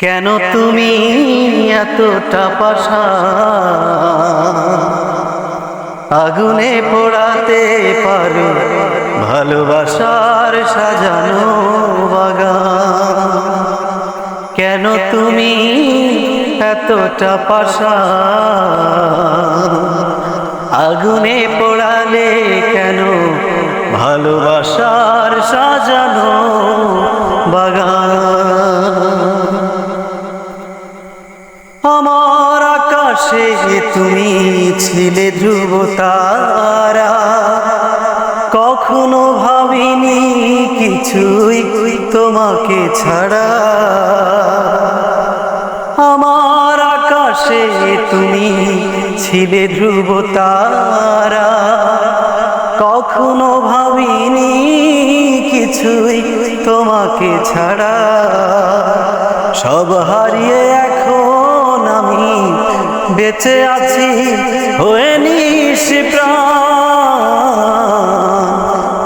কেন তুমি এতটা পাশা? আগুনে পোড়াতে পারো ভালোবাসার সাজানো বাগান। কেন তুমি এতটা পাশা? আগুনে পোড়ালে কেন ভালোবাসার সাজানো বাগান? আকাশে তুমি ছিলে ধ্রুব তারা, কখনো ভাবিনি কিছুই তোমাকে ছাড়া। আমার আকাশে তুমি ছিলে ধ্রুব তারা, কখনো ভাবিনি কিছুই তোমাকে ছাড়া। সব হারিয়ে এখন আমি বেঁচে আছি হয়ে নিস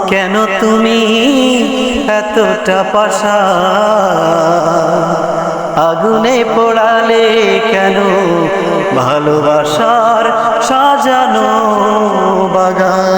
কেন তুমি এতটা পাশা? আগুনে পোড়ালে কেন ভালোবাসার সাজানো বাগান?